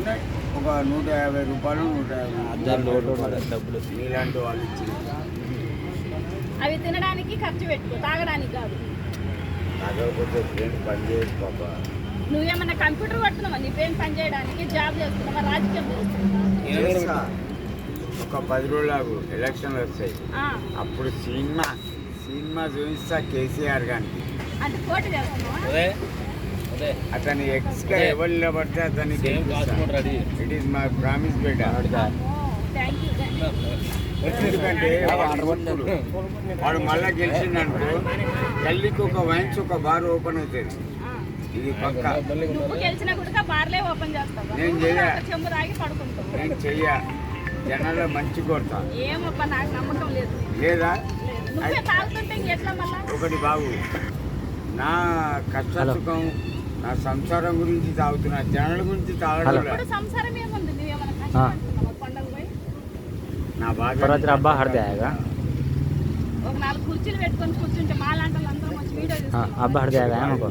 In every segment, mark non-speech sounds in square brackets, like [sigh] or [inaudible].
ఒక నూట యాభై రూపాయలు నూట యాభై రూపాయలు. డబ్బులు. నీలాంటి వాళ్ళు ఇచ్చింది. అవి తినడానికి ఖర్చు పెట్టుకో తాగడానికి కాదు. తాగకపోతే బ్రెయిన్ పని చేయదు పాప. నువ్వేమన్నా కంప్యూటర్ పడుతున్నావా నీ బ్రెయిన్ పని చేయడానికి జాబ్ చేస్తున్నావా? రాజకీయం చేస్తున్నావా? చేస్తా. ఒక పది రోజులు ఎలక్షన్లు వస్తాయి. అప్పుడు సినిమా సినిమా చూపిస్తా కేసీఆర్ గారికి. అంటే పోటీ చేస్తున్నావా? అతని ఎక్స్గా ఎవరు నిలబడితే ready. It is my promise బేట ఎందుకంటే వాడు మళ్ళా గెలిచిందనుకో గల్లీకి ఒక వైన్స్ ఒక బార్ ఓపెన్ అవుతుంది. ఇది పక్క. నువ్వు గెలిచిన కూడా బార్లే ఓపెన్ చేస్తావా. నేను చెయ్య. నేను చెయ్య. జనాల్లో మంచి కొడతా. ఏమప్ప నాకు నమ్మకం లేదు. ఒకటి బాబు. నా కష్ట సుఖం నా సంసారం గురించి తాగుతున్నా జనాల గురించి తాగడం అబ్బా హర్దాయగా ఒక నాలుగు కుర్చీలు పెట్టుకొని కూర్చుంటే మా లాంటి వాళ్ళందరం వచ్చి వీడియో అబ్బా హర్దాయగా అనుకో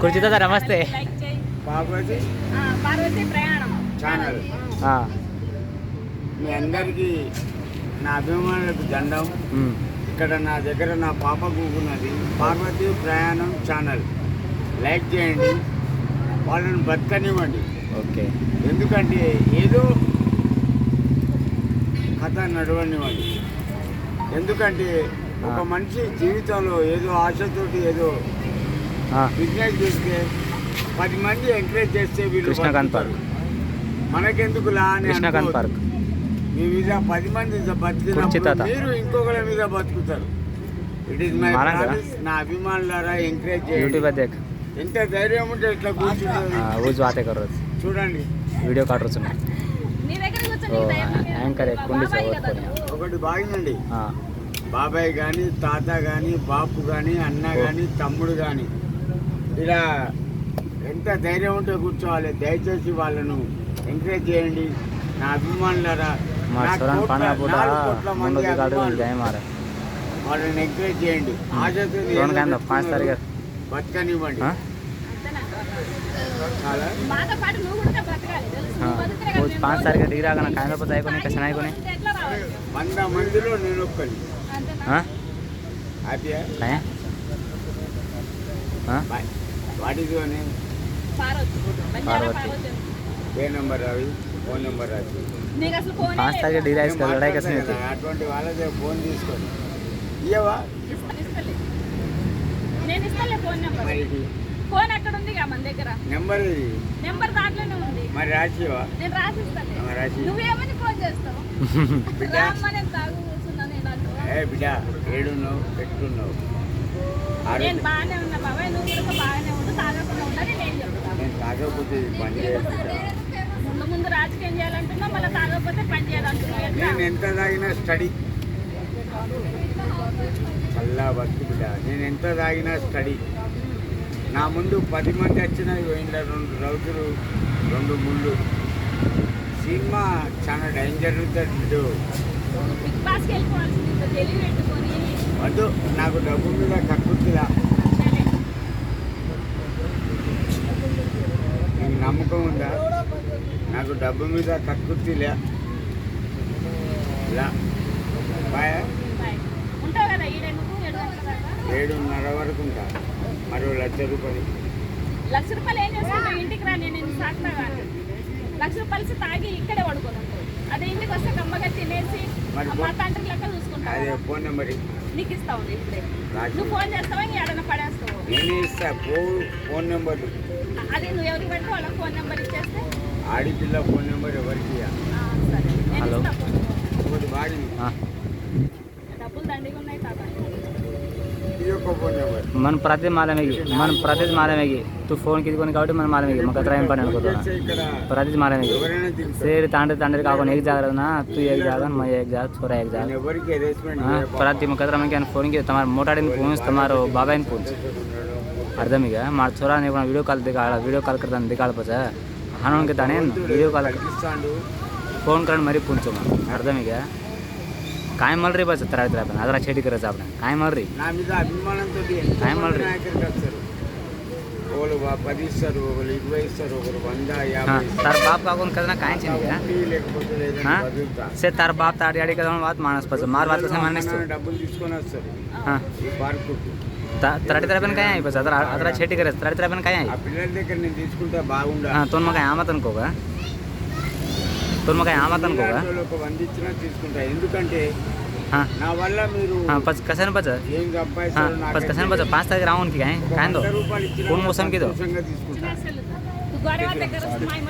కుర్చీ దాదా నమస్తే. మీ అందరికీ నా అభిమానులకు దండం ఇక్కడ నా దగ్గర నా పాప కూకున్నది. పార్వతి ప్రయాణం ఛానల్. లైక్ చేయండి. వాళ్ళని బతకనివ్వండి. ఓకే. ఎందుకంటే ఏదో కథ నడవనివ్వండి. ఎందుకంటే ఒక మనిషి జీవితంలో ఏదో ఆశతోటి ఏదో బిజినెస్ చూస్తే పది మంది ఎంకరేజ్ చేస్తే వీళ్ళు కృష్ణకాంత్ పార్క్. మనకెందుకు లా అని కృష్ణకాంత్ పార్క్. మీ మీద పది మంది బతికినప్పుడు మీరు ఇంకొకరి మీద బతుకుతారు. ఇట్ ఈస్ మై నా అభిమానులారా ఎంకరేజ్ చేయండి. ఎంత ధైర్యం ఉంటే ఇట్లా కూర్చుంటారు చూడండి. వీడియో కార్డర్స్ ఉన్నాయి. ఒకటి బాగిందండి. బాబాయ్ కానీ తాత కానీ బాపు కానీ అన్న కానీ తమ్ముడు కానీ ఇలా ఎంత ధైర్యం ఉంటే కూర్చోవాలి దయచేసి వాళ్ళను ఎంకరేజ్ చేయండి నా అభిమానులారా మా నా స్వరం కోట్ల- పానా పూట నాలుగు కోట్ల మంది ముందుకు కాడు అభిమానులు. జయ మారే వాళ్ళని ఎంకరేజ్ చేయండి ఆశతో లోన్ కాంద పాంచ్ తారీఖు బతకనివ్వండి हाँ అంతేనా? చాలా మాతో పాటు నువ్వు కూడా బ్రతకాలి తెలుసు हाँ నువ్వు బతికితే కదా वो మేము पाँच तारीख डिग्री आगना खाने पता है कोने कैसे नहीं कोने ఉంటే ఎట్లా రావాలి వంద మందిలో నేను ఒక్కని అంతేనా हाँ హ్యాపీయా कहें हाँ bye what is your name Parvati. A number రావి? ఫోన్ నెంబర్ రావి. ఫాస్ట్ తాగే డిరైస్ అటువంటి వాళ్ళదే ఫోన్ తీసుకోండి. ఇయ్యవా? మరి రాసివా? రాసి. [laughs] బిడ్డా. ఏడున్నావు? పెట్టున్నావు? బాగానే ఉన్నా బాబా నువ్వు కూడా బాగానే నేను తాగకపోతే పని చేయదు బిడ్డ ముందు ముందు రాజకీయం చేయాలంటున్నావు మళ్ళీ తాగకపోతే పని చేయాలంటున్నావు ఎట్లా? నేను ఎంత తాగినా స్టడీ. చల్లా బతుకు బిడ్డ. నేను ఎంత తాగినా స్టడీ. నా ముందు పది మంది వచ్చినా పోయిండ రెండు రౌతులు రెండు ముళ్ళు. సినిమా చాలా డేంజర్ ఉంటుంది వద్దు నాకు డబ్బు మీద కక్కుర్తిలా సరే. నీకు నమ్మకం ఉందా? నాకు డబ్బు మీద గంటల దాకా ఏడున్నర వరకు ఉంటా. మరో లక్ష రూపాయలు. లక్ష రూపాయలు ఏం చేసుకుంటావు ఇంటికి రా నేను సాకుతా కానీ లక్ష రూపాయలు తాగి ఇక్కడే పడుకొని అదే ఇంటికి వస్తే కమ్మగా తినేసి మా తండ్రి లెక్క అదే చూసుకుంటావు ఫోన్ నెంబర్ నీకు ఇస్తావు నేను ఇప్పుడే. నువ్వు ఫోన్ చేస్తావా? ఇంక ఎడన పడేస్తావు? నేనే ఇస్తా ఫోన్ నెంబర్. అది నువ్వు ఎవరికి పెట్టి వాళ్ళకి ఫోన్ నెంబర్ ఇచ్చేస్తే? ఆడిపిల్ల ఫోన్ నెంబర్ ఎవరికి? హలో. ఒకటి డబ్బులు దండిగా ఉన్నాయి తాత మన ప్రతి మారమేగి మనం ప్రతిది మారమేగి తూ ఫోన్ కిదికొని కాబట్టి మనం మారమేగి మాకు అత్ర ఏం పని అనుకుంటున్నా ప్రతిది మారమేగి సేరి తండ్రి తండ్రి కాకుండా ఏక జాగ్రత్త తూ ఏక జాగ్రత్త మై ఏక జాగ్రత్త చోర ఏక జాగ్రత్త ప్రతి మాకు అత్ర మనకి ఫోన్ కి తమ మోటాడిని ఫోన్స్ తమారో బాబాయిని ఫోన్స్ అర్థమీగ మా చోరా నేను వీడియో కాల్ దిగాడ వీడియో కాల్ కడతాను దిగాడపోచ ಹಾನೋನ್ಗೆ ತಾನೇ ವೀಡಿಯೋ ಕಾಲ್ ಫೋನ್ ಕರೆಂಟ್ ಮರಿ ಪುಂಚು ಅರ್ಧಮೀಗ काय ಮಾಡ್ರಿ ಬಸ್ ಹತ್ರ ಆಯ್ತು ಅದನ್ನ ಅದ್ರ ಚೇಡಿ ಕರೆ ಸಾಬ್ನ ಕಾಯ್ ಮಾಡ್ರಿ ನಾವಿದ ಅಭಿಮಾನಂತೋ ಕಾಯ್ ಮಾಡ್ರಿ ಹೋಗಲು ಪದಿ ಸರ್ ಹೋಗಲು ಇರವೈ ಸರ್ ಹೋಗಲು ಒಂದ ಯಾವ ತಾರ್ ಬಾಪ್ ಆಗೋನ್ ಕದನ ಕಾಯ್ ಚೇಂಜ್ ಹಾ ಸೇ ತಾರ್ ಬಾಪ್ ತಾಡಿ ಆಡಿ ಕದನ ಮಾತ್ ಮಾನಸ್ ಪಸ ಮಾರ್ ಬಾತ್ ಸೇ ಮಾನಸ್ ಡಬಲ್ ಡಿಸ್ಕೋನ ಸರ್ ಹಾ ಈ ಬಾರ್ ಕೊಟ್ಟು त्राटी त्रापन काय आहे बस आता आता छेटी करायचं त्राटी त्रापन काय आहे आपल्याला ते करणे दिसकुलता बागुंडा हाँ तोन मग काय आमातन कोका తుర్మకాయ ఆమతనుకోగా ఎందుకంటే నా పచ్చ కసాన పచ్చ? పచ్చ కసాన పచ్చ పాస్ కాయందో ఫోన్ మోసం